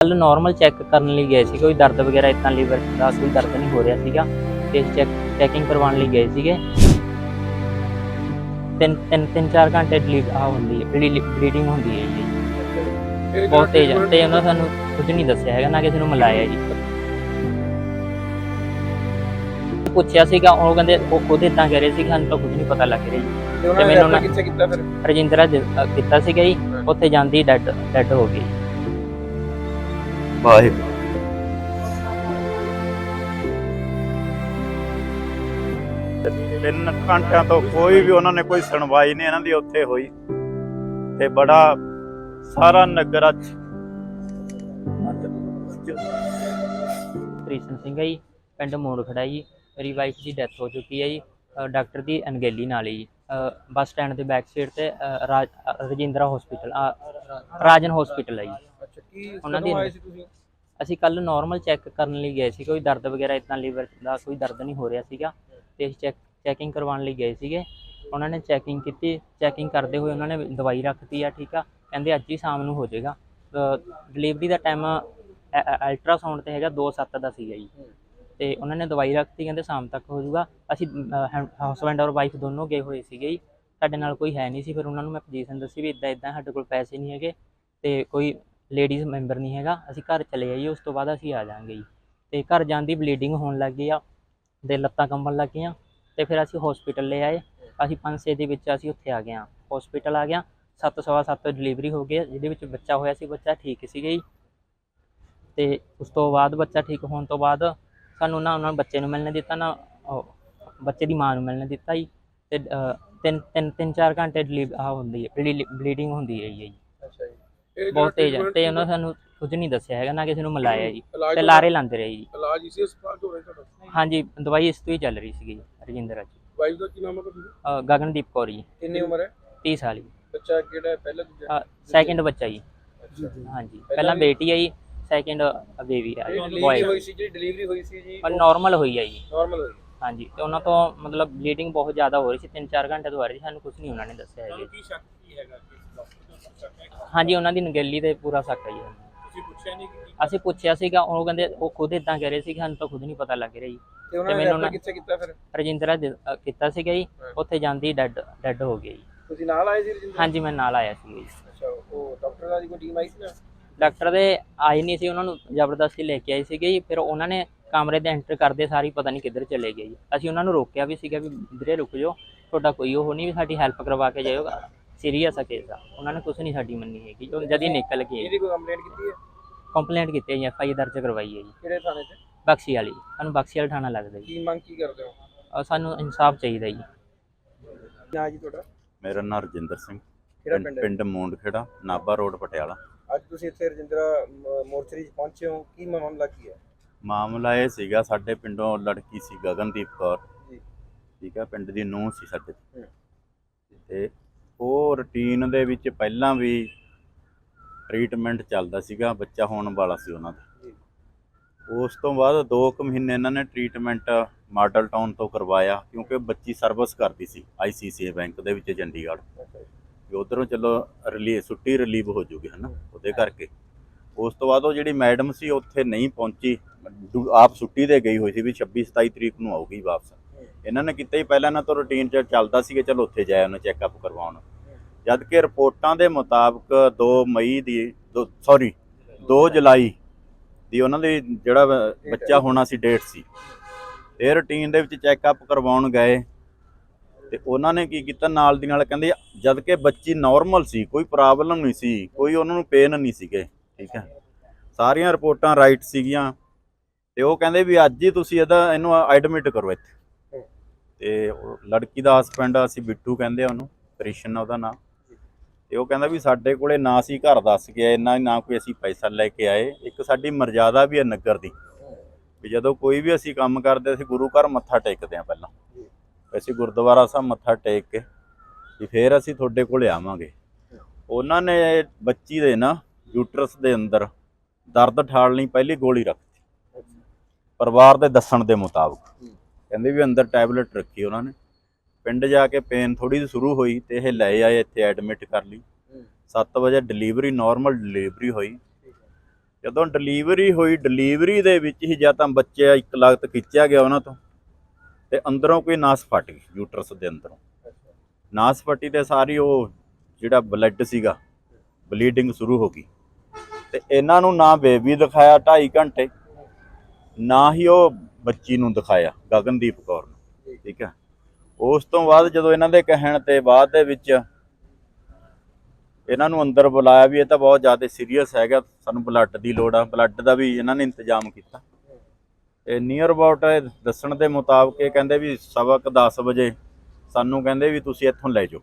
ਕੱਲ normal check ਕਰਨ ਲਈ ਗਏ ਸੀ ਕੋਈ ਦਰਦ ਵਗੈਰਾ ਇਤਾਂ ਲੀਵਰ ਦਾ ਕੋਈ ਦਰਦ ਨਹੀਂ ਹੋ ਰਿਹਾ ਸੀਗਾ ਤੇ ਚੈੱਕ ਚੈਕਿੰਗ ਕਰਵਾਉਣ ਲਈ ਗਏ ਸੀਗੇ। ਤਿੰਨ ਤਿੰਨ ਤਿੰਨ ਚਾਰ ਘੰਟੇ ਡਿਲੀਟ ਆ ਹੁੰਦੀ ਹੈ ਬਲੀਡਿੰਗ ਹੁੰਦੀ ਹੈ ਜੀ। ਬਹੁਤ ਤੇਜ਼ ਹੈ ਤੇ ਉਹਨਾਂ ਸਾਨੂੰ ਕੁਝ ਨਹੀਂ ਦੱਸਿਆ ਹੈਗਾ ਨਾ ਕਿਸੇ ਨੂੰ ਮਿਲਾਇਆ ਜੀ। ਪੁੱਛਿਆ ਸੀਗਾ ਉਹ ਕਹਿੰਦੇ ਉਹ ਖੁਦ ਇਦਾਂ ਕਹਿ ਰਹੇ ਸੀ ਕਿ ਸਾਨੂੰ ਤਾਂ ਕੁਝ ਨਹੀਂ ਪਤਾ ਲੱਗ ਰਿਹਾ ਜੀ। ਤੇ ਮੈਨੂੰ ਨਾ- ਕਿੱਥੇ ਕੀਤਾ ਫਿਰ? ਰਜਿੰਦਰਾ ਕੀਤਾ ਸੀਗਾ ਜੀ ਉੱਥੇ ਜਾਂਦੀ ਡੈਡ ਡੈਡ ਹੋ ਗਈ। ਵਾਹਿਗੁਰੂ। ਤਿੰਨ ਘੰਟਿਆਂ ਤੋਂ ਕੋਈ ਵੀ ਉਹਨਾਂ ਨੇ ਕੋਈ ਸੁਣਵਾਈ ਨਹੀਂ ਇਹਨਾਂ ਦੀ ਉੱਥੇ ਹੋਈ। ਤੇ ਬੜਾ ਸਾਰਾ ਨਗਰ ਅੱਜ ਕ੍ਰਿਸ਼ਨ ਸਿੰਘ ਹੈ ਜੀ ਪਿੰਡ ਮੋੜ ਖੜਾ ਜੀ ਮੇਰੀ ਵਾਈਫ ਦੀ ਡੈਥ ਹੋ ਚੁੱਕੀ ਹੈ ਜੀ ਡਾਕਟਰ ਦੀ ਅਣਗਹਿਲੀ ਨਾਲ ਹੀ ਬੱਸ ਸਟੈਂਡ ਦੇ ਬੈਕ ਸਾਈਡ ਤੇ ਰਜਿੰਦਰਾ ਹਸਪੀਟਲ ਰਾਜਨ ਹਸਪੀਟਲ ਹੈ ਜੀ। ਅੱਛਾ ਕੀ ਉਹਨਾਂ ਦੀ ਕਦੋਂ ਆਏ ਸੀ ਤੁਸੀਂ? ਅਸੀਂ ਕੱਲ ਨਾਰਮਲ ਚੈੱਕ ਕਰਨ ਲਈ ਗਏ ਸੀ ਕੋਈ ਦਰਦ ਵਗੈਰਾ ਇਤਾਂ ਲੀਵਰ ਦਾ ਕੋਈ ਦਰਦ ਨਹੀਂ ਹੋ ਰਿਹਾ ਸੀਗਾ ਤੇ ਅਸੀਂ ਚੈੱਕ ਚੈਕਿੰਗ ਕਰਵਾਉਣ ਲਈ ਗਏ ਸੀਗੇ। ਉਹਨਾਂ ਨੇ ਚੈਕਿੰਗ ਕੀਤੀ ਚੈਕਿੰਗ ਕਰਦੇ ਹੋਏ ਉਹਨਾਂ ਨੇ ਦਵਾਈ ਰੱਖਤੀ ਆ ਠੀਕ ਆ ਕਹਿੰਦੇ ਅੱਜ ਹੀ ਸ਼ਾਮ ਨੂੰ ਹੋ ਜਾਏਗਾ। ਡਿਲੀਵਰੀ ਦਾ ਟਾਈਮ ਅਲਟਰਾਸਾਊਂਡ ਤੇ ਹੈਗਾ 2:07 ਦਾ ਸੀਗਾ ਜੀ। ਤੇ ਉਹਨਾਂ ਨੇ ਦਵਾਈ ਰੱਖਤੀ ਕਹਿੰਦੇ ਸ਼ਾਮ ਤੱਕ ਹੋ ਜਾਊਗਾ। ਅਸੀਂ ਹਸਬੈਂਡ ਔਰ ਵਾਈਫ ਦੋਨੋਂ ਗਏ ਹੋਏ ਸੀਗੇ ਜੀ। ਸਾਡੇ ਨਾਲ ਕੋਈ ਹੈ ਨਹੀਂ ਸੀ ਫਿਰ ਉਹਨਾਂ ਨੂੰ ਮੈਂ ਪੋਜੀਸ਼ਨ ਦੱਸੀ ਵੀ ਇਦਾਂ ਇਦਾਂ ਸਾਡੇ ਕੋਲ ਪੈਸੇ ਨਹੀਂ ਹੈਗੇ ਤੇ ਕੋਈ ਲੇਡੀਜ਼ ਮੈਂਬਰ ਨਹੀਂ ਹੈਗਾ, ਅਸੀਂ ਘਰ ਚਲੇ ਜਾਈਏ, ਉਸ ਤੋਂ ਬਾਅਦ ਅਸੀਂ ਆ ਜਾਾਂਗੇ ਜੀ। ਤੇ ਘਰ ਜਾਣ ਦੀ ਬਲੀਡਿੰਗ ਹੋਣ ਲੱਗ ਗਈ ਆ, ਤੇ ਲੱਤਾਂ ਕੰਬਣ ਲੱਗ ਗਈਆਂ, ਤੇ ਫਿਰ ਅਸੀਂ ਹਸਪੀਟਲ ਲੈ ਆਏ। ਅਸੀਂ 5-6 ਦੇ ਵਿੱਚ ਅਸੀਂ ਉੱਥੇ ਆ ਗਏ ਹਾਂ। ਹਸਪੀਟਲ ਆ ਗਿਆ, ਸੱਤ ਸਵਾ ਸੱਤ ਡਿਲੀਵਰੀ ਹੋ ਗਈ ਜਿਹਦੇ ਵਿੱਚ ਬੱਚਾ ਹੋਇਆ ਸੀ, ਬੱਚਾ ਠੀਕ ਸੀਗਾ ਜੀ। ਤੇ ਉਸ ਤੋਂ ਬਾਅਦ ਬੱਚਾ ਠੀਕ ਹੋਣ ਤੋਂ ਬਾਅਦ ਸਾਨੂੰ ਨਾ ਉਹਨਾਂ ਬੱਚੇ ਨੂੰ ਮਿਲਣ ਦਿੱਤਾ, ਨਾ ਬੱਚੇ ਦੀ ਮਾਂ ਨੂੰ ਮਿਲਣ ਦਿੱਤਾ ਜੀ। ਤੇ ਤਿੰਨ ਤਿੰਨ ਤਿੰਨ ਚਾਰ ਘੰਟੇ ਡਿਲੀਵ ਆ ਹੁੰਦੀ ਹੈ ਬਲੀਡਿੰਗ ਹੁੰਦੀ ਹੈ ਜੀ। ਬਹੁਤ ਤੇਜ਼ ਹੈ ਤੇ ਉਹਨਾਂ ਸਾਨੂੰ ਕੁਝ ਨਹੀਂ ਦੱਸਿਆ ਹੈਗਾ ਨਾ ਕਿਸੇ ਨੂੰ ਮਿਲਾਇਆ ਜੀ। ਤੇ ਲਾਰੇ ਲਾਉਂਦੇ ਰਹੇ ਜੀ। ਇਲਾਜ ਇਸੇ ਹਸਪਤਾਲ ਤੋਂ ਹੋਇਆ ਤੁਹਾਡਾ? ਹਾਂਜੀ ਦਵਾਈ ਇਸ ਤੋਂ ਹੀ ਚੱਲ ਰਹੀ ਸੀਗੀ ਰਜਿੰਦਰਾ ਜੀ ਵਾਈਫ ਦਾ ਕੀ ਨਾਮ ਹੈ ਤੁਹਾਡੀ? ਗਗਨਦੀਪ ਕੌਰ ਜੀ। ਕਿੰਨੀ ਉਮਰ ਹੈ? 30 ਸਾਲ ਜੀ। ਬੱਚਾ ਕਿਹੜਾ ਹੈ? ਪਹਿਲਾ ਦੂਜਾ? ਸੈਕਿੰਡ ਬੱਚਾ ਜੀ। ਜੀ ਹਾਂਜੀ। ਪਹਿਲਾਂ ਬੇਟੀ ਹੈ ਜੀ ਸੈਕਿੰਡ ਬੇਬੀ ਹੈ ਬॉय ਹੋਈ ਸੀ ਜਿਹੜੀ ਡਿਲੀਵਰੀ ਹੋਈ ਸੀ ਜੀ। ਪਰ ਨਾਰਮਲ ਹੋਈ ਹੈ ਜੀ। ਨਾਰਮਲ ਹੋਈ। ਹਾਂਜੀ। ਤੇ ਉਹਨਾਂ ਤੋਂ ਮਤਲਬ ਬਲੀਡਿੰਗ ਬਹੁਤ ਜ਼ਿਆਦਾ ਹੋ ਰਹੀ ਸੀ 3-4 ਘੰਟੇ ਤੋਂ ਆ ਰਹੀ ਸੀ ਸਾਨੂੰ ਕੁਝ ਨਹੀਂ ਉਹਨਾਂ ਨੇ ਦੱਸਿਆ ਹੈਗਾ ਕੀ ਸ਼ੱਕ ਕੀ ਹੈਗਾ ਕਿਸ ਦਾ ਹੈ ਹਾਂਜੀ ਉਹਨਾਂ ਦੀ ਨਗੇਲੀ ਤੇ ਪੂਰਾ ਸ਼ੱਕ ਹੈ। ਜੀ ਤੁਸੀਂ ਪੁੱਛਿਆ ਨਹੀਂ ਕਿ ਅਸੀਂ ਪੁੱਛਿਆ ਸੀਗਾ ਉਹ ਕਹਿੰਦੇ ਉਹ ਖੁਦ ਇਦਾਂ ਕਹਿ ਰਹੇ ਸੀ ਕਿ ਸਾਨੂੰ ਤਾਂ ਖੁਦ ਨਹੀਂ ਪਤਾ ਲੱਗ ਰਿਹਾ ਜੀ। ਤੇ ਉਹਨਾਂ ਨੇ ਮੈਨੂੰ ਰੈਫਰ ਨਾ- ਕਿੱਥੇ ਕੀਤਾ ਫਿਰ? ਰਜਿੰਦਰਾ ਦ- ਅ, ਕੀਤਾ ਸੀਗਾ ਜੀ। ਉੱਥੇ ਜਾਂਦੀ ਡੈਡ ਡੈਡ ਹੋ ਗਈ ਜੀ। ਤੁਸੀਂ ਨਾਲ ਆਏ ਸੀ ਰਜਿੰਦਰ? ਹਾਂਜੀ ਮੈਂ ਨਾਲ ਆਇਆ ਸੀ ਜੀ। ਅੱਛਾ ਉਹ ਡਾਕਟਰ ਦਾ ਦੀ ਕੋਈ ਟੀਮ ਆਈ ਸੀ ਨਾ? ਡਾਕਟਰ ਦੇ ਆਏ ਨਹੀਂ ਸੀ ਉਹਨਾਂ ਨੂੰ ਜ਼ਬਰਦਸਤੀ ਲੈ ਕੇ ਆਏ ਸੀਗੇ ਜੀ। ਫਿਰ ਉਹਨਾਂ ਨੇ ਕਮਰੇ ਦੇ ਐਂਟਰ ਕਰਦੇ ਸਾਰੀ ਪਤਾ ਨਹੀਂ ਕਿੱਧਰ ਚਲੇ ਗਏ ਜੀ। ਅਸੀਂ ਉਹਨਾਂ ਨੂੰ ਰੋਕਿਆ ਵੀ ਸੀਗਾ ਵੀ ਵੀਰੇ ਰੁਕ ਜਾਓ ਤੁਹਾਡਾ ਕੋਈ ਉਹ ਨਹੀਂ ਵੀ ਸਾਡੀ ਹੈਲਪ ਕਰਵਾ ਕੇ ਜਾਇਓ। ਸੀਰੀਅਸ ਆ ਕੇਸ ਆ ਉਹਨਾਂ ਨੇ ਕੁਝ ਨਹੀਂ ਸਾਡੀ ਮੰਨੀ ਹੈਗੀ। ਉਹ ਜਦ ਹੀ ਨਿਕਲ ਗਏ। ਇਹਦੀ ਕੋਈ ਕੰਪਲੇਂਟ ਕੀਤੀ ਹੈ? ਕੰਪਲੇਂਟ ਕੀਤੀ ਹੈ ਜੀ ਐਫ ਆਈ ਦਰਜ ਕਰਵਾਈ ਹੈ ਜੀ। ਕਿਹੜੇ ਥਾਣੇ ਤੇ ਬਖਸ਼ੀ ਵਾਲੀ। ਸਾਨੂੰ ਬਖਸ਼ੀ ਵਾਲਾ ਥਾਣਾ ਲੱਗਦਾ ਜੀ। ਕੀ ਮੰਗ ਕੀ ਕਰਦੇ ਹੋ? ਅਹ ਸਾਨੂੰ ਇਨਸਾਫ ਚਾਹੀਦਾ ਜੀ। ਨਾ ਜੀ ਤੁਹਾਡਾ? ਮੇਰਾ ਨਾਮ ਰਜਿੰਦਰ ਸਿੰਘ। ਕਿਹੜਾ ਪਿੰਡ- ਪਿੰਡ ਹੈ? ਪਿੰਡ ਮੂੰਡਖੇੜਾ ਨਾਭਾ ਰੋਡ ਪਟਿਆਲਾ। ਅੱਜ ਤੁਸੀਂ ਇੱਥੇ ਰਜਿੰਦਰਾ ਮ- ਮੋਰਚਰੀ 'ਚ ਪਹੁੰਚੇ ਹੋ। ਕੀ ਮਾਮਲਾ ਕੀ ਹੈ? ਮਾਮਲਾ ਇਹ ਸੀਗਾ ਸਾਡੇ ਪਿੰਡੋਂ ਲੜਕੀ ਸੀ ਗਗਨਦੀਪ ਕੌਰ। ਜੀ। ਠੀਕ ਹੈ ਪਿੰਡ ਦੀ ਨੂੰਹ ਸੀ ਸਾਡੇ। ਹੂੰ। ਤੇ ਉਹ ਰੁਟੀਨ ਦੇ ਵਿੱਚ ਪਹਿਲਾਂ ਵੀ ਟ੍ਰੀਟਮੈਂਟ ਚੱਲਦਾ ਸੀਗਾ ਬੱਚਾ ਹੋਣ ਵਾਲਾ ਸੀ ਉਹਨਾਂ ਦਾ। ਉਸ ਤੋਂ ਬਾਅਦ 2 ਕੁ ਮਹੀਨੇ ਇਹਨਾਂ ਨੇ ਟ੍ਰੀਟਮੈਂਟ ਮਾਡਲ ਟਾਊਨ ਤੋਂ ਕਰਵਾਇਆ ਕਿਉਂਕਿ ਬੱਚੀ ਸਰਵਿਸ ਕਰਦੀ ਸੀ ਆਈਸੀਸੀਆਈ ਬੈਂਕ ਦੇ ਵਿੱਚ ਚੰਡੀਗੜ੍ਹ। ਵੀ ਉਧਰੋਂ ਚਲੋ ਰਿਲੀਜ਼ ਛੁੱਟੀ ਰਿਲੀਵ ਹੋ ਜੂਗੀ ਹਨਾ? ਉਹਦੇ ਕਰਕੇ। ਉਸ ਤੋਂ ਬਾਅਦ ਉਹ ਜਿਹੜੀ ਮੈਡਮ ਸੀ ਉੱਥੇ ਨਹੀਂ ਪਹੁੰਚੀ। ਆਪ ਛੁੱਟੀ ਤੇ ਗਈ ਹੋਈ ਸੀ ਵੀ 26 27 ਤਰੀਕ ਨੂੰ ਆਊਗੀ ਵਾਪਸ। ਇਹਨਾਂ ਨੇ ਕੀਤਾ ਹੀ, ਪਹਿਲਾਂ ਇਹਨਾਂ ਤੋਂ ਰੂਟੀਨ ਚ ਚੱਲਦਾ ਸੀ ਕਿ ਚਲੋ ਉੱਥੇ ਜਾਇਆ ਉਹਨੂੰ ਚੈੱਕਅਪ ਕਰਵਾਉਣ। ਜਦ ਕਿ ਰਿਪੋਰਟਾਂ ਦੇ ਮੁਤਾਬਕ 2 ਮਈ ਦੀ ਸੌਰੀ 2 ਜੁਲਾਈ ਦੀ ਉਹਨਾਂ ਦੀ ਜਿਹੜਾ ਬੱਚਾ ਹੋਣਾ ਸੀ, ਡੇਟ ਸੀ। ਇਹ ਰੂਟੀਨ ਦੇ ਵਿੱਚ ਚੈੱਕਅਪ ਕਰਵਾਉਣ ਗਏ ਤੇ ਉਹਨਾਂ ਨੇ ਕੀ ਕੀਤਾ, ਨਾਲ ਦੀ ਨਾਲ ਕਹਿੰਦੇ, ਜਦ ਕਿ ਬੱਚੀ ਨਾਰਮਲ ਸੀ, ਕੋਈ ਪ੍ਰੋਬਲਮ ਨਹੀਂ ਸੀ, ਕੋਈ ਉਹਨਾਂ ਨੂੰ ਪੇਨ ਨਹੀਂ ਸੀਗੇ, ਠੀਕ ਹੈ। ਸਾਰੀਆਂ ਰਿਪੋਰਟਾਂ ਰਾਈਟ ਸੀਗੀਆਂ ਤੇ ਉਹ ਕਹਿੰਦੇ ਵੀ ਅੱਜ ਹੀ ਤੁਸੀਂ ਇਹਦਾ, ਇਹਨੂੰ ਐਡਮਿਟ ਕਰੋ ਇੱਥੇ। ਤੇ ਲੜਕੀ ਦਾ ਹਸਬੈਂਡ ਅਸੀਂ ਬਿੱਟੂ ਕਹਿੰਦੇ ਆ ਉਹਨੂੰ, ਕ੍ਰਿਸ਼ਨ ਉਹਦਾ ਨਾਮ। ਤੇ ਉਹ ਕਹਿੰਦਾ ਵੀ ਸਾਡੇ ਕੋਲੇ ਨਾ ਅਸੀਂ ਘਰ ਦੱਸ ਕੇ ਇੰਨਾ ਨਾ ਕੋਈ ਅਸੀਂ ਪੈਸਾ ਲੈ ਕੇ ਆਏ। ਇੱਕ ਸਾਡੀ ਮਰਜ਼ਾਦਾ ਵੀ ਹੈ ਨਗਰ ਦੀ। ਵੀ ਜਦੋਂ ਕੋਈ ਵੀ ਅਸੀਂ ਕੰਮ ਕਰਦੇ, ਅਸੀਂ ਗੁਰੂ ਘਰ ਮੱਥਾ ਟੇਕਦੇ ਆ ਪਹਿਲਾਂ। ਜੀ। ਅਸੀਂ ਗੁਰਦੁਆਰਾ ਸਾਹਿਬ ਮੱਥਾ ਟੇਕ ਕੇ, ਵੀ ਫੇਰ ਅਸੀਂ ਤੁਹਾਡੇ ਕੋਲੇ ਆਵਾਂਗੇ। ਉਹਨਾਂ ਨੇ ਬੱਚੀ ਦੇ ਨਾ ਯੂਟਰਸ ਦੇ ਅੰਦਰ ਦਰਦ ਠਾਲ ਲਈ, ਪਹਿਲੀ ਗੋਲੀ ਰੱਖਤੀ। ਪਰਿਵਾਰ ਦੇ ਦੱਸਣ ਦੇ ਮੁਤਾਬਕ। ਕਹਿੰਦੇ ਵੀ ਅੰਦਰ ਟੈਬਲੇਟ ਰੱਖੀ ਉਹਨਾਂ ਨੇ। ਪਿੰਡ ਜਾ ਕੇ ਪੇਨ ਥੋੜੀ ਜਿਹੀ ਸ਼ੁਰੂ ਹੋਈ ਤੇ ਇਹ ਲੈ ਆਏ ਇੱਥੇ ਐਡਮਿਟ ਕਰ ਲਈ। ਹੂੰ। 7 ਵਜੇ ਡਿਲੀਵਰੀ ਨਾਰਮਲ ਡਿਲੀਵਰੀ ਹੋਈ। ਜਦੋਂ ਡਿਲੀਵਰੀ ਹੋਈ ਡਿਲੀਵਰੀ ਦੇ ਵਿੱਚ ਹੀ ਜਾਂ ਤਾਂ ਬੱਚੇ ਇੱਕ ਲਗਤ ਖਿੱਚਿਆ ਗਿਆ ਉਹਨਾਂ ਤੋਂ ਤੇ ਅੰਦਰੋਂ ਕੋਈ ਨਾਸ ਫਟ ਗਈ ਯੂਟਰਸ ਦੇ ਅੰਦਰੋਂ। ਨਾਸ ਫਟੀ ਤੇ ਸਾਰੀ ਉਹ ਜਿਹੜਾ ਬਲੱਡ ਸੀਗਾ ਬਲੀਡਿੰਗ ਸ਼ੁਰੂ ਹੋ ਗਈ। ਤੇ ਇਹਨਾਂ ਨੂੰ ਨਾ ਬੇਬੀ ਦਿਖਾਇਆ 2.5 ਘੰਟੇ ਨਾ ਹੀ ਉਹ ਬੱਚੀ ਨੂੰ ਦਿਖਾਇਆ ਗਗਨਦੀਪ ਕੌਰ ਨੂੰ। ਠੀਕ ਹੈ ਉਸ ਤੋਂ ਬਾਅਦ ਜਦੋਂ ਇਹਨਾਂ ਦੇ ਕਹਿਣ ਤੇ ਬਾਅਦ ਦੇ ਵਿੱਚ ਇਹਨਾਂ ਨੂੰ ਅੰਦਰ ਬੁਲਾਇਆ ਵੀ ਇਹ ਤਾਂ ਬਹੁਤ ਜ਼ਿਆਦਾ ਸੀਰੀਅਸ ਹੈਗਾ ਸਾਨੂੰ ਬਲੱਡ ਦੀ ਲੋੜ ਆ ਬਲੱਡ ਦਾ ਵੀ ਇਹਨਾਂ ਨੇ ਇੰਤਜ਼ਾਮ ਕੀਤਾ। ਤੇ ਨੀਅਰ ਅਬਾਊਟ ਦੱਸਣ ਦੇ ਮੁਤਾਬਕ ਇਹ ਕਹਿੰਦੇ ਵੀ ਸਵਾ ਕੁ 10 ਵਜੇ ਸਾਨੂੰ ਕਹਿੰਦੇ ਵੀ ਤੁਸੀਂ ਇੱਥੋਂ ਲੈ ਜਾਓ।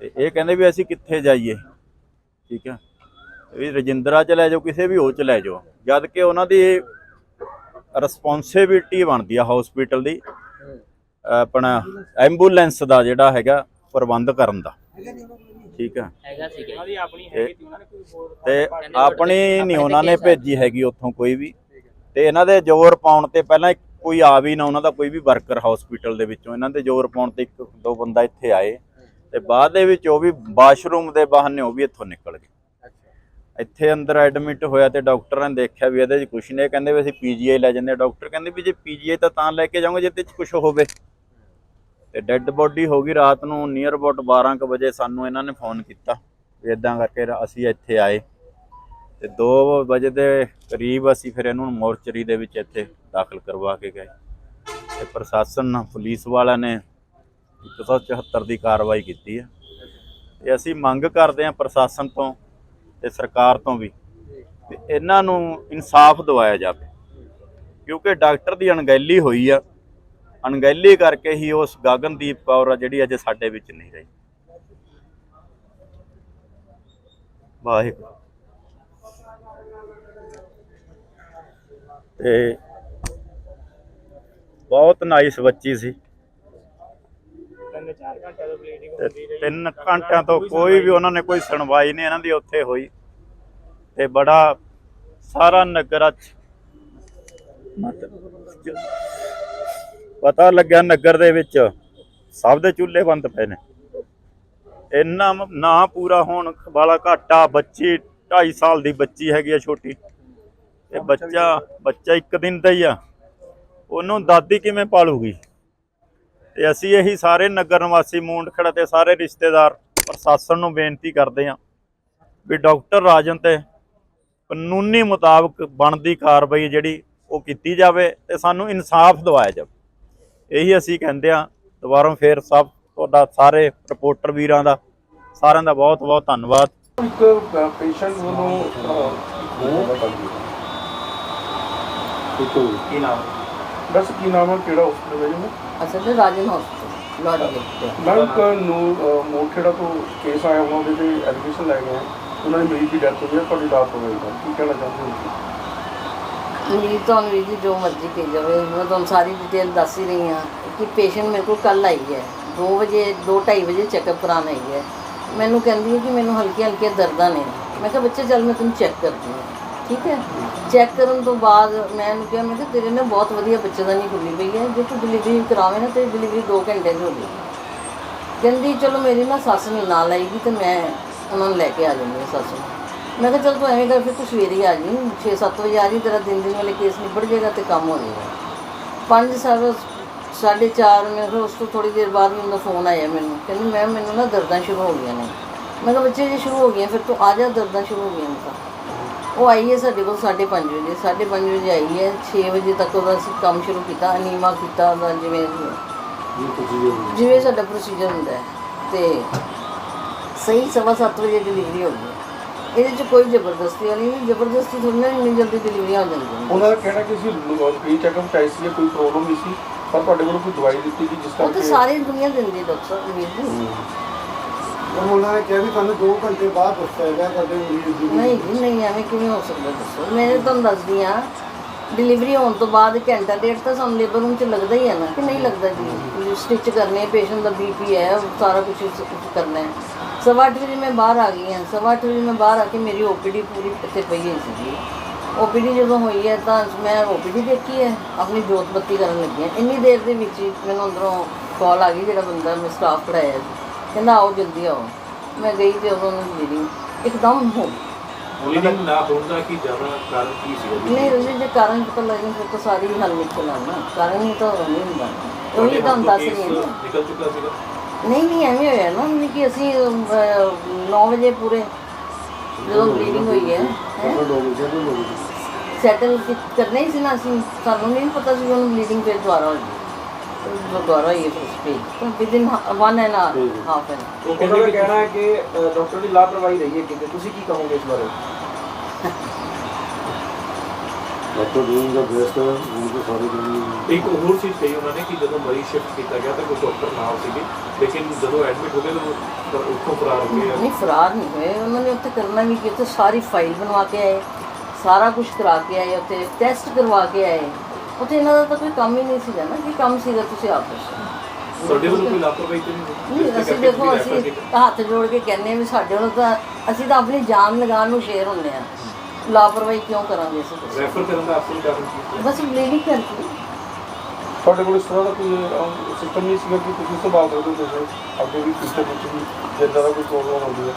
ਤੇ ਇਹ ਕਹਿੰਦੇ ਵੀ ਅਸੀਂ ਕਿੱਥੇ ਜਾਈਏ? ਠੀਕ ਹੈ ਵੀ ਰਜਿੰਦਰਾ ਚ ਲੈ ਜਾਓ ਕਿਸੇ ਵੀ ਉਹ ਚ ਲੈ ਜਾਓ। ਜਦ ਕਿ ਉਹਨਾਂ ਦੀ ਰਿਸਪੌਂਸਿਬਿਲਟੀ ਬਣਦੀ ਆ ਹਸਪੀਟਲ ਦੀ। ਆਪਣਾ ਐਂਬੂਲੈਂਸ ਦਾ ਜਿਹੜਾ ਹੈਗਾ ਪ੍ਰਬੰਧ ਕਰਨ ਦਾ। ਠੀਕ ਹੈ ਹੈਗਾ ਸੀਗਾ ਉਹਨਾਂ ਦੀ ਆਪਣੀ ਹੈਗੀ ਸੀ ਉਹਨਾਂ ਨੇ ਕੋਈ ਹੋਰ ਤੇ ਆਪਣੀ ਨਹੀਂ ਉਹਨਾਂ ਨੇ ਆ। ਭੇਜੀ ਹੈਗੀ ਉੱਥੋਂ ਕੋਈ ਵੀ। ਤੇ ਇਹਨਾਂ ਦੇ ਜ਼ੋਰ ਪਾਉਣ ਤੇ ਪਹਿਲਾਂ ਕੋਈ ਆ ਵੀ ਨਾ ਉਹਨਾਂ ਦਾ ਕੋਈ ਵੀ ਵਰਕਰ ਹਸਪੀਟਲ ਦੇ ਵਿੱਚੋਂ। ਇਹਨਾਂ ਦੇ ਜ਼ੋਰ ਪਾਉਣ ਤੇ ਇੱਕ ਦੋ ਬੰਦਾ ਇੱਥੇ ਆਏ। ਤੇ ਬਾਅਦ ਦੇ ਵਿੱਚ ਉਹ ਵੀ ਵਾਸ਼ਰੂਮ ਦੇ ਬਹਾਨੇ ਉਹ ਵੀ ਇੱਥੋਂ ਨਿਕਲ ਗਏ। ਇੱਥੇ ਅੰਦਰ ਐਡਮਿਟ ਹੋਇਆ ਤੇ ਡਾਕਟਰਾਂ ਨੇ ਦੇਖਿਆ ਵੀ ਇਹਦੇ 'ਚ ਕੁਝ ਨਹੀਂ। ਇਹ ਕਹਿੰਦੇ ਵੀ ਅਸੀਂ ਪੀਜੀਆਈ ਲੈ ਜਾਂਦੇ ਡਾਕਟਰ ਕਹਿੰਦੇ ਵੀ ਜੇ ਪੀਜੀਆਈ ਤਾਂ ਤਾਂ ਲੈ ਕੇ ਜਾਓਗੇ, ਜੇ ਤੇ 'ਚ ਕੁਝ ਹੋਵੇ। ਤੇ ਡੈੱਡ ਬੋਡੀ ਹੋ ਗਈ ਰਾਤ ਨੂੰ ਨੀਅਰ ਅਬਾਊਟ 12 ਕੁ ਵਜੇ ਸਾਨੂੰ ਇਹਨਾਂ ਨੇ ਫੋਨ ਕੀਤਾ ਵੀ ਇਦਾਂ ਕਰਕੇ ਅਸੀਂ ਇੱਥੇ ਆਏ। ਤੇ 2 ਵਜੇ ਦੇ ਕਰੀਬ ਅਸੀਂ ਫਿਰ ਇਹਨੂੰ ਮੋਰਚਰੀ ਦੇ ਵਿੱਚ ਇੱਥੇ ਦਾਖਲ ਕਰਵਾ ਕੇ ਗਏ। ਤੇ ਪ੍ਰਸ਼ਾਸਨ, ਪੁਲਿਸ ਵਾਲਿਆਂ ਨੇ 174 ਦੀ ਕਾਰਵਾਈ ਕੀਤੀ ਹੈ। ਤੇ ਅਸੀਂ ਮੰਗ ਕਰਦੇ ਹਾਂ ਪ੍ਰਸ਼ਾਸਨ ਤੋਂ ਤੇ ਸਰਕਾਰ ਤੋਂ ਵੀ ਵੀ ਇਹਨਾਂ ਨੂੰ ਇਨਸਾਫ ਦਿਵਾਇਆ ਜਾਵੇ। ਕਿਉਂਕਿ ਡਾਕਟਰ ਦੀ ਅਣਗਹਿਲੀ ਹੋਈ ਆ। ਅਣਗਹਿਲੀ ਕਰਕੇ ਹੀ ਉਸ ਗਗਨਦੀਪ ਕੌਰ ਆ ਜਿਹੜੀ ਅੱਜ ਸਾਡੇ ਵਿੱਚ ਨਹੀਂ ਰਹੀ। ਵਾਹਿਗੁਰੂ। ਤੇ ਬਹੁਤ ਨਾਈਸ ਬੱਚੀ ਸੀ। ਤੋਂ ਬਲੀਡਿੰਗ ਤੇ ਤਿੰਨ ਘੰਟਿਆਂ ਤੋਂ ਕੋਈ ਵੀ ਉਹਨਾਂ ਨੇ ਕੋਈ ਸੁਣਵਾਈ ਨਹੀਂ ਇਹਨਾਂ ਦੀ ਉੱਥੇ ਹੋਈ। ਤੇ ਬੜਾ ਸਾਰਾ ਨਗਰ ਅੱਜ ਪਤਾ ਲੱਗਿਆ ਨਗਰ ਦੇ ਵਿੱਚ ਸਭ ਦੇ ਚੁੱਲ੍ਹੇ ਬੰਦ ਪਏ ਨੇ। ਇੰਨਾ ਨਾ ਪੂਰਾ ਹੋਣ ਵਾਲਾ ਘਾਟਾ ਬੱਚੀ 2.5 ਸਾਲ ਦੀ ਬੱਚੀ ਹੈਗੀ ਆ ਛੋਟੀ। ਇਹ ਬੱਚਾ ਬੱਚਾ ਇੱਕ ਦਿਨ ਦਾ ਹੀ ਆ। ਉਹਨੂੰ ਦਾਦੀ ਕਿਵੇਂ ਪਾਲੂਗੀ? ਤੇ ਅਸੀਂ ਇਹੀ ਸਾਰੇ ਨਗਰ ਨਿਵਾਸੀ ਮੂੰਡਖੜਾ ਤੇ ਸਾਰੇ ਰਿਸ਼ਤੇਦਾਰ ਪ੍ਰਸ਼ਾਸਨ ਨੂੰ ਬੇਨਤੀ ਕਰਦੇ ਹਾਂ ਵੀ ਡਾਕਟਰ ਰਾਜਨ ਤੇ ਕਾਨੂੰਨੀ ਮੁਤਾਬਕ ਬਣਦੀ ਕਾਰਵਾਈ ਜਿਹੜੀ ਉਹ ਕੀਤੀ ਜਾਵੇ ਤੇ ਸਾਨੂੰ ਇਨਸਾਫ ਦਿਵਾਇਆ ਜਾਵੇ। ਇਹੀ ਅਸੀਂ ਕਹਿੰਦੇ ਹਾਂ। ਦੁਬਾਰਾ ਫੇਰ ਸਭ ਤੁਹਾਡਾ ਸਾਰੇ ਰਿਪੋਰਟਰ ਵੀਰਾਂ ਦਾ ਸਾਰਿਆਂ ਦਾ ਬਹੁਤ ਬਹੁਤ ਧੰਨਵਾਦ। ਇੱਕ ਪੇਸ਼ੈਂਟ ਵੱਲੋਂ ਉਹ ਕੀ ਨਾਮ? ਦੱਸ ਕੀ ਨਾਮ ਹੈ ਕਿਹੜਾ ਹਸਪੀਟਲ ਹੈ ਜੀ ਅਸਲ ਤੇ ਰਾਜਨ ਹਸਪੀਟਲ ਲੋੜੀ ਗੇਟ ਮੈਂ ਇੱਕ ਨੂੰ ਮੋਖੇੜਾ ਤੋਂ ਕੇਸ ਆਇਆ ਉਹਨਾਂ ਦੇ ਤੇ ਐਲੀਗੇਸ਼ਨ ਲੈ ਗਏ ਉਹਨਾਂ ਦੀ ਮਰੀਜ਼ ਦੀ ਡੈਥ ਹੈ ਤੁਹਾਡੀ ਲਾਸ ਹੋ ਗਈ ਹੈ ਕੀ ਕਹਿਣਾ ਚਾਹੁੰਦੇ ਹੋ ਮੇਰੀ ਤੁਹਾਨੂੰ ਵੀਰ ਜੀ ਜੋ ਮਰਜ਼ੀ ਕਹੀ ਜਾਵੇ ਮੈਂ ਤੁਹਾਨੂੰ ਸਾਰੀ ਡਿਟੇਲ ਦੱਸ ਹੀ ਰਹੀ ਹਾਂ ਕਿ ਪੇਸ਼ੈਂਟ ਮੇਰੇ ਕੋਲ ਕੱਲ ਆਈ ਹੈ। 2 ਵਜੇ 2:30 ਵਜੇ ਚੈੱਕਅਪ ਕਰਾਉਣ ਆਈ ਹੈ। ਮੈਨੂੰ ਕਹਿੰਦੀ ਹੈ ਕਿ ਮੈਨੂੰ ਹਲਕੀਆਂ ਹਲਕੀਆਂ ਦਰਦਾਂ ਨੇ। ਮੈਂ ਕਿਹਾ ਬੱਚੇ ਚੱਲ ਮੈਂ ਤੈਨੂੰ ਚੈੱਕ ਕਰਦੀ ਹਾਂ। ਠੀਕ ਹੈ? ਚੈੱਕ ਕਰਨ ਤੋਂ ਬਾਅਦ ਮੈਂ ਉਹਨੂੰ ਕਿਹਾ, ਮੈਂ ਕਿਹਾ ਤੇਰੇ ਨਾਲ ਬਹੁਤ ਵਧੀਆ ਬੱਚੇ ਦਾ ਨਹੀਂ ਖੁੱਲੀ ਪਈ ਹੈ। ਜੇ ਤੂੰ ਡਿਲੀਵਰੀ ਕਰਾਵੇਂ ਨਾ ਤੇਰੀ ਡਿਲੀਵਰੀ 2 ਘੰਟੇ 'ਚ ਹੋ ਜਾਏਗੀ ਕਹਿੰਦੀ, ਚਲੋ ਮੇਰੀ ਨਾ ਸੱਸ ਨੂੰ ਨਾਲ ਆਏਗੀ ਤੇ ਮੈਂ ਉਹਨਾਂ ਨੂੰ ਲੈ ਕੇ ਆ ਜਾਂਦੀ ਹਾਂ ਸੱਸ ਨੂੰ। ਮੈਂ ਕਿਹਾ, ਚਲ ਤੂੰ ਐਵੇਂ ਕਰ, ਫਿਰ ਤੂੰ ਸਵੇਰੇ ਹੀ ਆ ਜੀ 6-7 ਵਜੇ ਆ ਜੀ ਤੇਰਾ ਦਿਨ ਦਿਨ ਵਾਲੇ ਕੇਸ ਨਿਬੜ ਜਾਏਗਾ ਤੇ ਕੰਮ ਹੋ ਜਾਏਗਾ। ਪੰਜ ਸਾਢੇ ਸਾਢੇ ਚਾਰ ਮੈਂ ਫਿਰ ਉਸ ਤੋਂ ਥੋੜੀ ਦੇਰ ਬਾਅਦ ਮੈਨੂੰ ਫੋਨ ਆਇਆ ਮੈਨੂੰ। ਕਹਿੰਦੀ ਮੈਂ ਮੈਨੂੰ ਨਾ ਦਰਦਾਂ ਸ਼ੁਰੂ ਹੋ ਗਈਆਂ ਨੇ। ਮੈਂ ਕਿਹਾ, ਬੱਚੇ ਜੇ ਸ਼ੁਰੂ ਹੋ ਗਈਆਂ, ਫਿਰ ਤੂੰ ਆ ਜਾ, ਦਰਦਾਂ ਸ਼ੁਰੂ ਹੋ ਗਈਆਂ ਨੇ ਤਾਂ। ਉਹ ਆਈ ਹੈ ਸਾਡੇ ਕੋਲ 5:30 ਵਜੇ 5:30 ਵਜੇ ਆਈ ਹੈ 6 ਵਜੇ ਤੱਕ ਉਹਦਾ ਅਸੀਂ ਕੰਮ ਸ਼ੁਰੂ ਕੀਤਾ ਅਨੀਮਾ ਕੀਤਾ ਉਹਦਾ ਜਿਵੇਂ ਜਿਵੇਂ ਸਾਡਾ ਪ੍ਰੋਸੀਜਰ ਹੁੰਦਾ ਹੈ। ਤੇ ਸਹੀ ਸਵਾ ਸੱਤ ਵਜੇ ਡਿਲੀਵਰੀ ਹੋ ਗਈ। ਇਹਦੇ 'ਚ ਕੋਈ ਜ਼ਬਰਦਸਤੀ ਨਹੀਂ ਜ਼ਬਰਦਸਤੀ ਥੋੜੀ ਨਾ ਇੰਨੀ ਜਲਦੀ ਡਿਲੀਵਰੀਆਂ ਹੋ। ਜਾਂਦੀਆਂ ਉਹਨਾਂ ਦਾ ਕਹਿਣਾ ਕਿ ਸੀ ਪ੍ਰੀ ਚੈੱਕਅਪ ਚਾਹੀ ਸੀ ਕੋਈ ਪ੍ਰੋਬਲਮ ਨਹੀਂ ਸੀ ਪਰ ਤੁਹਾਡੇ ਕੋਲ ਕੋਈ ਦਵਾਈ ਦਿੱਤੀ ਕਿ ਜਿਸ ਉਹ ਤਾਂ ਸਾਰੀ ਦੁਨੀਆ ਦਿੰਦੀ ਹੈ ਡਾਕਟਰ ਵੀਰ ਜੀ। ਹੁਣ ਉਹਨਾਂ ਨੇ ਕਿਹਾ ਵੀ ਤੁਹਾਨੂੰ 2 ਘੰਟੇ ਬਾਅਦ ਦੱਸਿਆ ਗਿਆ ਤੁਹਾਡੇ ਮਰੀਜ਼ ਦੀ ਨਹੀਂ ਜੀ ਨਹੀਂ ਐਵੇਂ ਕਿਵੇਂ ਹੋ ਸਕਦਾ ਦੱਸੋ? ਮੈਂ ਤੁਹਾਨੂੰ ਦੱਸਦੀ ਆ ਡਿਲੀਵਰੀ ਹੋਣ ਤੋਂ ਬਾਅਦ ਘੰਟਾ ਡੇਢ ਤਾਂ ਸਾਨੂੰ ਲੇਬਰ ਰੂਮ 'ਚ ਲੱਗਦਾ ਹੀ ਹੈ ਨਾ ਕਿ ਨਹੀਂ ਲੱਗਦਾ ਜੀ? ਸਟਿਚ ਕਰਨੇ ਪੇਸ਼ੈਂਟ ਦਾ ਬੀਪੀ ਹੈ ਸਾਰਾ ਕੁਝ ਕਰਨਾ ਹੈ। ਸਵਾ ਅੱਠ ਵਜੇ ਮੈਂ ਬਾਹਰ ਆ ਗਈ ਹਾਂ ਸਵਾ ਅੱਠ ਵਜੇ ਮੈਂ ਬਾਹਰ ਆ ਕੇ ਮੇਰੀ ਓਪੀਡੀ ਪੂਰੀ ਇੱਥੇ ਪਈ ਹੋਈ ਸੀਗੀ ਓਪੀਡੀ ਜਦੋਂ ਹੋਈ ਹੈ ਤਾਂ ਮੈਂ ਓਪੀਡੀ ਦੇਖੀ ਹੈ ਆਪਣੀ ਜੋਤ ਬੱਤੀ ਕਰਨ ਲੱਗੀ ਹਾਂ। ਇੰਨੀ ਦੇਰ ਦੇ ਵਿੱਚ ਮੈਨੂੰ ਅੰਦਰੋਂ ਕਾਲ ਆ ਗਈ ਜਿਹੜਾ ਬੰਦਾ ਮੈਂ ਸਟਾਫ ਪੜਾਇਆ ਸੀ। ਕਹਿੰਦਾ ਆਓ ਜਲਦੀ ਆਓ ਮੈਂ ਗਈ ਤੇ ਉਦੋਂ ਨੂੰ ਜਿਹੜੀ ਇੱਕਦਮ ਹੋ ਗਈ। ਬਲੀਡਿੰਗ ਨਾ ਹੋਣ ਦਾ ਕੀ ਜ਼ਿਆਦਾ ਕਾਰਨ ਕੀ ਸੀਗਾ ਜੀ ਨਹੀਂ ਉਹਦੇ ਜੇ ਕਾਰਨ ਪਤਾ ਲੱਗੇ ਫਿਰ ਤਾਂ ਸਾਰੀ ਹੱਲ ਨਿਕਲ ਆਉਣਾ ਕਾਰਨ ਹੀ ਤਾਂ ਨਹੀਂ ਹੁੰਦਾ ਉਹੀ ਤਾਂ ਦੱਸ ਰਹੀ ਹਾਂ ਨਾ। ਨਿਕਲ ਚੁੱਕਾ ਸੀਗਾ? ਨਹੀਂ ਨਹੀਂ ਐਵੇਂ ਹੋਇਆ ਨਾ ਕਿ ਅਸੀਂ 9 ਵਜੇ ਪੂਰੇ ਜਦੋਂ ਬਲੀਡਿੰਗ ਹੋਈ ਹੈ ਸੈਟਲ ਕਰਨਾ ਹੀ ਸੀ ਨਾ ਅਸੀਂ। ਸਾਨੂੰ ਨਹੀਂ ਪਤਾ ਸੀ ਉਹਨੂੰ ਬਲੀਡਿੰਗ ਫਿਰ ਦੁਬਾਰਾ ਹੈ ਦੁਬਾਰਾ ਹੈ ਫਿਰ ਸਪੇਸ ਤਾਂ ਵਿਦਿਨ 1 ਐਂਡ ਹਾਫ ਐਨ ਉਹ ਉਹਨਾਂ ਕਹਿੰਦੇ ਦਾ ਕਿ ਕਹਿਣਾ ਹੈ ਕਿ ਅ, ਡਾਕਟਰ ਦੀ ਲਾਪਰਵਾਹੀ ਰਹੀ ਹੈ ਕਿਤੇ। ਤੁਸੀਂ ਕੀ ਕਹੋਗੇ ਇਸ ਬਾਰੇ? ਡਾਕਟਰ ਡੂਇੰਗ ਦਾ ਬੈਸਟ ਹੁਣ ਤਾਂ ਸਾਰੇ ਦਿਨ ਇੱਕ ਹੋਰ ਚੀਜ਼ ਕਹੀ ਉਹਨਾਂ ਨੇ ਕਿ ਜਦੋਂ ਮਰੀਜ਼ ਸ਼ਿਫਟ ਕੀਤਾ ਗਿਆ ਤਾਂ ਕੋਈ ਡਾਕਟਰ ਨਾਲ ਸੀਗੇ। ਲੇਕਿਨ ਜਦੋਂ ਐਡਮਿਟ ਹੋ ਗਏ ਤਾਂ ਉਹ ਉੱਥੋਂ ਫਰਾਰ ਹੋ ਗਏ ਆ। ਨਹੀਂ ਫਰਾਰ ਨਹੀਂ ਹੋਏ। ਉਹਨਾਂ ਨੇ ਉੱਥੇ ਕਰਨਾ ਵੀ ਕਿ ਉੱਥੇ ਸਾਰੀ ਫਾਈਲ ਬਣਵਾ ਕੇ ਆਏ। ਸਾਰਾ ਕੁਝ ਕਰਾ ਕੇ ਆਏ ਉੱਥੇ ਟੈਸਟ ਕਰਵਾ ਕੇ ਆਏ। ਉੱਥੇ ਇਹਨਾਂ ਦਾ ਤਾਂ ਕੋਈ ਕੰਮ ਹੀ ਨਹੀਂ ਸੀਗਾ ਨਾ ਕੀ ਕੰਮ ਸੀਗਾ ਤੁਸੀਂ ਆਪ ਦੱਸੋ ਤੁਹਾਡੇ ਵੱਲੋਂ ਕੋਈ ਲਾਪਰਵਾਹੀ ਤਾਂ ਨਹੀਂ ਹੋਈ? ਨਹੀਂ ਜਿਸ ਅਸੀਂ ਕਰਕੇ ਦੇਖੋ ਤੁਸੀਂ ਅਸੀਂ refer ਕੀਤਾ। ਹੱਥ ਜੋੜ ਕੇ ਕਹਿੰਦੇ ਹਾਂ ਵੀ ਸਾਡੇ ਵੱਲੋਂ ਤਾਂ ਅਸੀਂ ਤਾਂ ਆਪਣੀ ਜਾਨ ਲਗਾਉਣ ਨੂੰ ਸ਼ੇਰ ਹੁੰਦੇ ਆ ਲਾਪਰਵਾਹੀ ਕਿਉਂ ਕਰਾਂਗੇ ਅਸੀਂ? ਰੈਫਰ ਕਰਨ ਦਾ ਅਸਲ ਕਾਰਨ ਬਸ ਬਲੀਡਿੰਗ ਕਰਕੇ ਤੁਹਾਡੇ ਕੋਲ ਇਸ ਤਰ੍ਹਾਂ ਦਾ ਕੋਈ ਸਿਸਟਮ ਨਹੀਂ ਸੀਗਾ ਕਿ ਤੁਸੀਂ ਸੰਭਾਲ ਸਕਦੇ ਹੋ ਤੁਸੀਂ ਅੱਗੇ ਵੀ ਫਿਊਚਰ ਵਿੱਚ ਵੀ ਜੇ ਇੱਦਾਂ ਦਾ ਕੋਈ ਪ੍ਰੋਬਲਮ ਆਉਂਦੀ ਹੈ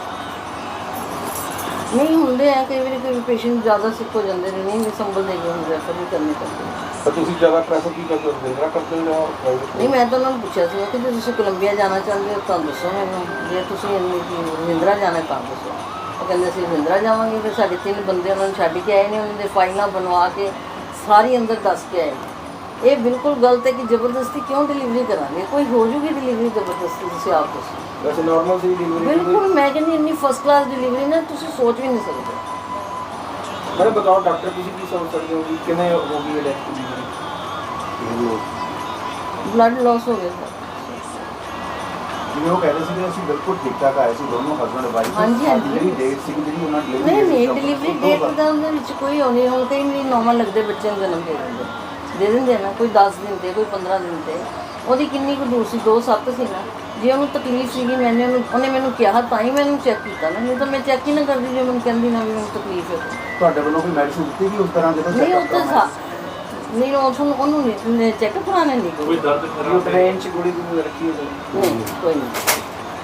ਨਹੀਂ ਹੁੰਦੇ ਆ ਕਈ ਵਾਰੀ ਕੋਈ ਪੇਸ਼ੈਂਟ ਜ਼ਿਆਦਾ ਸਿੱਕ ਹੋ ਜਾਂਦੇ ਨੇ ਨਹੀਂ ਸੰਭਲਦੇ ਕਿ ਹੁਣ ਰੈਫਰ ਵੀ ਕਰਨੇ ਪੈਂਦੇ ਨੇ। ਤਾਂ ਤੁਸੀਂ ਜ਼ਿਆਦਾ ਪ੍ਰੈਫਰ ਕੀ ਕਰਦੇ ਹੋ? ਜਿੰਦਰਾ ਕਰਦੇ ਹੋ ਜਾਂ ਪ੍ਰਾਈਵੇਟ ਨਹੀਂ ਮੈਂ ਤਾਂ ਉਹਨਾਂ ਨੂੰ ਪੁੱਛਿਆ ਸੀ ਕਿ ਜੇ ਤੁਸੀਂ ਕੋਲੰਬੀਆ ਜਾਣਾ ਚਾਹੁੰਦੇ ਹੋ ਤਾਂ ਦੱਸੋ ਮੈਨੂੰ। ਜੇ ਤੁਸੀਂ ਇੰਨੀ ਕੀ ਰਵਿੰਦਰਾ ਜਾਣਾ ਤਾਂ ਦੱਸੋ। ਉਹ ਕਹਿੰਦੇ ਅਸੀਂ ਰਵਿੰਦਰਾ ਜਾਵਾਂਗੇ ਫਿਰ ਸਾਡੇ ਤਿੰਨ ਬੰਦੇ ਉਹਨਾਂ ਨੂੰ ਛੱਡ ਕੇ ਆਏ ਨੇ ਉਹਨਾਂ ਦੇ ਫਾਈਲਾਂ ਬਣਵਾ ਕੇ ਸਾਰੀ ਅੰਦਰ ਦੱਸ ਕੇ ਆਏ ਇਹ ਬਿਲਕੁਲ ਗਲਤ ਹੈ ਕਿ ਜ਼ਬਰਦਸਤੀ ਕਿਉਂ ਡਿਲੀਵਰੀ ਕਰਾਂਗੇ? ਕੋਈ ਹੋ ਜੂਗੀ ਡਿਲੀਵਰੀ ਜ਼ਬਰਦਸਤੀ ਤੁਸੀਂ ਆਪ ਦੱਸੋ। ਵੈਸੇ ਨਾਰਮਲ ਸੀ ਡਿਲੀਵਰੀ ਬਿਲਕੁਲ ਮੈਂ ਕਹਿੰਦੀ ਇੰਨੀ ਫਸਟ ਕਲਾਸ ਡਿਲੀਵਰੀ ਨਾ ਤੁਸੀਂ ਸੋਚ ਵੀ ਨਹੀਂ ਸਕਦੇ। ਮੈਡਮ ਬਤਾਓ ਡਾਕਟਰ ਤੁਸੀਂ ਕੀ ਸਮਝ ਸਕਦੇ ਹੋ ਕਿ ਕਿਵੇਂ ਹੋ ਗਈ ਹੈ ਡੈਥ ਦੀ ਬਲੱਡ ਲਾਸ ਹੋ ਗਿਆ ਜਿਵੇਂ ਉਹ ਕਹਿ ਰਹੇ ਸੀ ਕਿ ਅਸੀਂ ਬਿਲਕੁਲ ਠੀਕ ਠਾਕ ਆਏ ਸੀ ਦੋਨੋਂ ਹਸਬੰਡ ਵਾਈਫ ਹਾਂਜੀ, ਹਾਂਜੀ। ਜਿਹੜੀ ਡੇਟ ਸੀ ਜਿਹੜੀ ਉਹਨਾਂ ਨਹੀਂ ਨਹੀਂ ਡਿਲੀਵਰੀ ਡੇਟ ਦਾ ਉਹਦੇ ਵਿੱਚ ਕੋਈ ਹੋਣੀ ਹੁਣ ਕਈ ਵਾਰੀ ਨੌਵਾਂ ਲੱਗਦੇ ਬੱਚੇ ਨੂੰ ਜਨਮ ਦੇ ਦਿੰਦੇ। ਦੇ ਦਿੰਦੇ ਨਾ ਕੋਈ 10 ਦਿਨ ਤੇ ਕੋਈ 15 ਦਿਨ ਤੇ। ਉਹਦੀ ਕਿੰਨੀ ਕੁ ਦੂਰ ਸੀ? 2 7 ਸੀ ਨਾ। ਜੇ ਉਹਨੂੰ ਤਕਲੀਫ ਸੀਗੀ ਮੈंने ਉਹਨੂੰ ਉਹਨੇ ਮੈਨੂੰ ਕਿਹਾ ਤਾਂ ਹੀ ਮੈਂ ਉਹਨੂੰ ਚੈੱਕ ਕੀਤਾ ਨਾ। ਨਹੀਂ ਤਾਂ ਮੈਂ ਚੈੱਕ ਹੀ ਨਾ ਕਰਦੀ ਜੇ ਮੈਨੂੰ ਕਹਿੰਦੀ ਨਾ ਵੀ ਮੈਨੂੰ ਤਕਲੀਫ ਹੈ ਤੁਹਾਡੇ ਵੱਲੋਂ ਕੋਈ ਮੈਡੀਸਿਨ ਦਿੱਤੀ ਗਈ ਉਸ ਤਰ੍ਹਾਂ ਜਿਹੜਾ ਨਹੀਂ ਉਹ ਤਾਂ ਸਾ ਨਹੀਂ ਉਹ ਤੁਹਾਨੂੰ ਉਹਨੂੰ ਨਹੀਂ ਚੈੱਕ ਕਰਾਣੇ ਨਹੀਂ। ਕੋਈ ਦਰਦ ਉਹ ਖਰਾਬ ਟ੍ਰੇਨ ਚ ਗੋਲੀ ਦੀ ਰੱਖੀ ਹੋਈ ਨਹੀਂ ਕੋਈ ਨਹੀਂ।